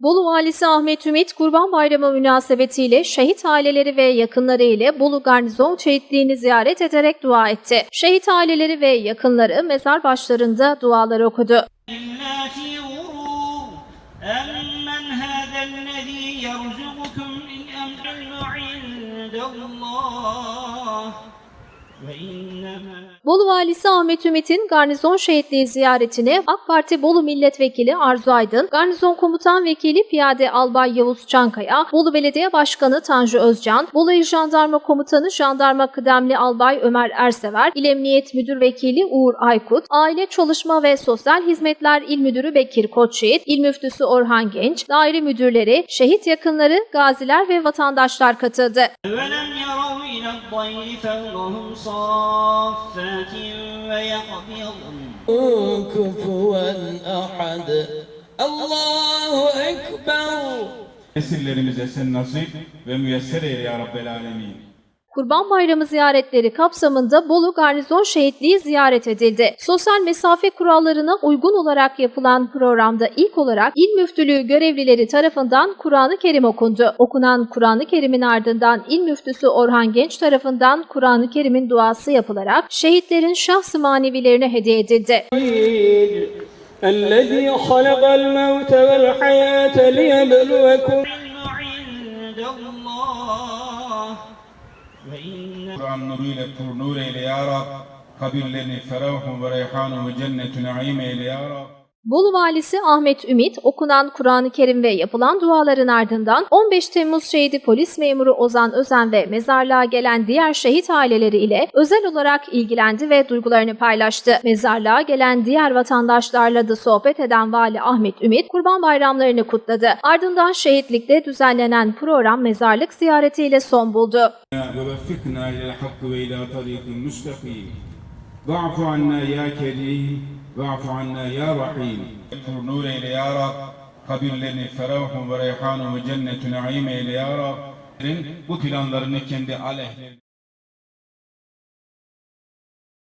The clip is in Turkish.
Bolu Valisi Ahmet Ümit Kurban Bayramı münasebetiyle şehit aileleri ve yakınları ile Bolu Garnizon Şehitliğini ziyaret ederek dua etti. Şehit aileleri ve yakınları mezar başlarında dualar okudu. Bolu Valisi Ahmet Ümit'in garnizon şehitliği ziyaretine AK Parti Bolu Milletvekili Arzu Aydın, garnizon komutan vekili Piyade Albay Yavuz Çankaya, Bolu Belediye Başkanı Tanju Özcan, Bolu İl Jandarma Komutanı Jandarma Kıdemli Albay Ömer Ersever, İl Emniyet Müdür Vekili Uğur Aykut, Aile Çalışma ve Sosyal Hizmetler İl Müdürü Bekir Koçyiğit, İl Müftüsü Orhan Genç, daire müdürleri, şehit yakınları, gaziler ve vatandaşlar katıldı. Öyle. الطير فوقهم صافات ويقبضن كفوا أحد الله أكبر Nesillerimize sen nasip ve müyesser eyle ya Rabbel Alemin. Kurban Bayramı ziyaretleri kapsamında Bolu Garnizon Şehitliği ziyaret edildi. Sosyal mesafe kurallarına uygun olarak yapılan programda ilk olarak İl Müftülüğü görevlileri tarafından Kur'an-ı Kerim okundu. Okunan Kur'an-ı Kerim'in ardından İl Müftüsü Orhan Genç tarafından Kur'an-ı Kerim'in duası yapılarak şehitlerin şahs-ı manevilerine hediye edildi. الذي خلق الموت والحياة ليبلوكم العلم عند الله عن نبيل نور إلى يا رب قبل لنا فرح وريحان وجنة نعيم إلى يا رب Bolu Valisi Ahmet Ümit, okunan Kur'an-ı Kerim ve yapılan duaların ardından 15 Temmuz şehidi polis memuru Ozan Özen ve mezarlığa gelen diğer şehit aileleri ile özel olarak ilgilendi ve duygularını paylaştı. Mezarlığa gelen diğer vatandaşlarla da sohbet eden Vali Ahmet Ümit, Kurban bayramlarını kutladı. Ardından şehitlikte düzenlenen program mezarlık ziyaretiyle son buldu. ووفقنا إلى الحق وإلى طريق مستقيم واعف عنا يا كريم Ve'afu anna ya Rahim. Nur nur eyle ya Rab. Kabirlerini ferahun ve reyhanun ve cennetu naim eyle ya Rab. Bu planlarını kendi aleyhlerine